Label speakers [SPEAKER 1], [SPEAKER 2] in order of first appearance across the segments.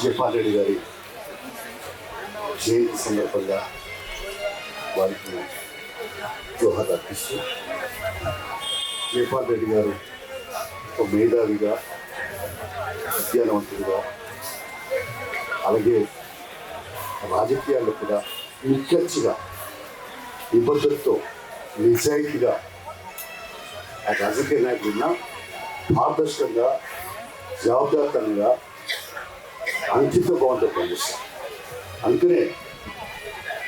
[SPEAKER 1] జయపాల్ రెడ్డి గారి జయంతి సందర్భంగా వారికి దోహద అర్పిస్తూ జయపాల్ రెడ్డి గారు ఒక మేధావిగా విజ్ఞానవంతుడిగా అలాగే రాజకీయాల్లో కూడా నిక్కచ్చిగా నిబద్ధతతో నిజాయితీగా ఆ రాజకీయ నాయకుడిన పారదర్శకంగా జవాబుదారితనంగా అంకిత బాగుంటుంది పనిచేస్తాం అందుకనే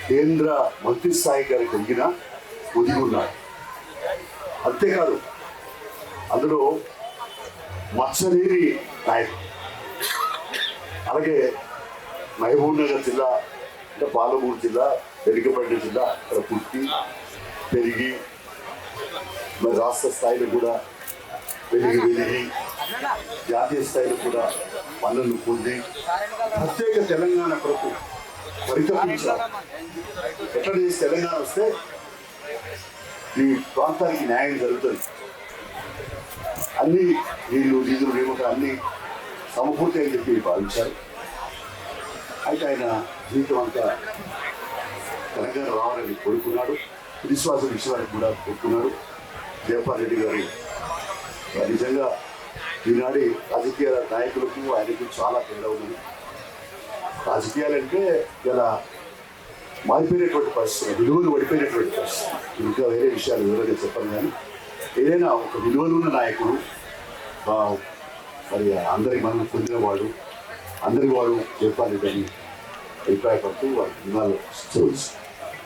[SPEAKER 1] కేంద్ర మంత్రి స్థాయి గారికి కలిగిన ఒదిగి ఉన్నారు. అంతేకాదు అందులో మత్సలేని నాయకుడు అలాగే మహబూబ్ నగర్ జిల్లా అంటే పాలమూరు జిల్లా వెనుకబడిన జిల్లా అక్కడ పుట్టి పెరిగి మరి రాష్ట్ర స్థాయిలో కూడా వెలిగి వెలిగి జాతీయ స్థాయిలో కూడా పనులను పొంది ప్రత్యేక తెలంగాణ కొరకు పరితపించారు ఎట్లా చేసి తెలంగాణ వస్తే ఈ ప్రాంతానికి న్యాయం జరుగుతుంది. అన్ని నీళ్ళు నిధులు లేకుండా అన్ని సమకూర్తి అని చెప్పి భావించారు. అయితే ఆయన జీవితం అంతా తెలంగాణ రావాలని కోరుకున్నాడు. విశ్వాసం విషయానికి కూడా కోరుకున్నాడు. జయపాల్ రెడ్డి గారు నిజంగా ఈనాడి రాజకీయ నాయకులకు ఆయనకు చాలా తేడా ఉంది రాజకీయాలంటే ఇలా మారిపోయినటువంటి పరిస్థితి విలువలు పడిపోయినటువంటి పరిస్థితి ఇంకా వేరే విషయాలు వివరంగా చెప్పను కానీ ఏదైనా ఒక విలువలు ఉన్న నాయకుడు మరి అందరి మనం పొందినవాడు అందరి వాడు చెప్పాలి అని అభిప్రాయపడుతూ వారి విలువలు